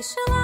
你是我。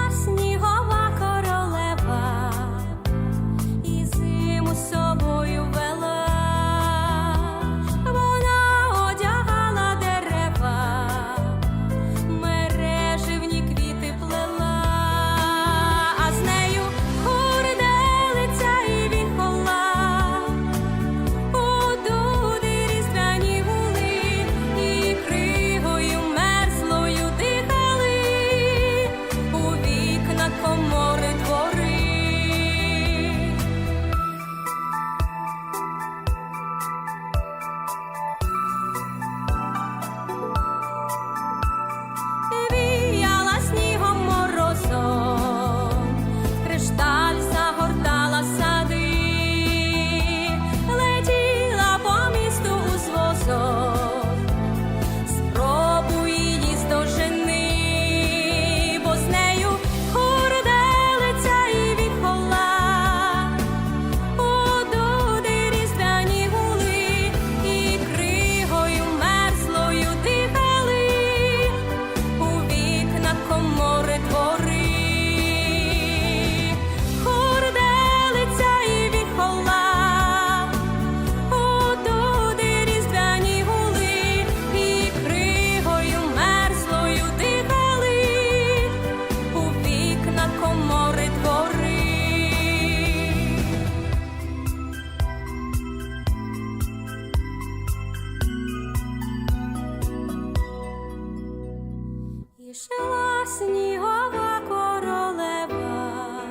Жила снігова королева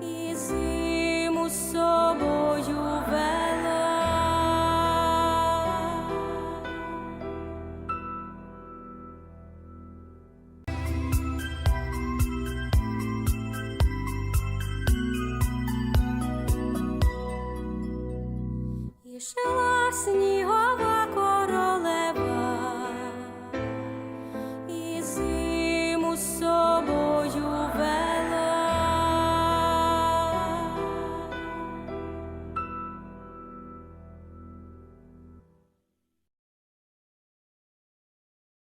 і зиму з собою вела. І жила снігова.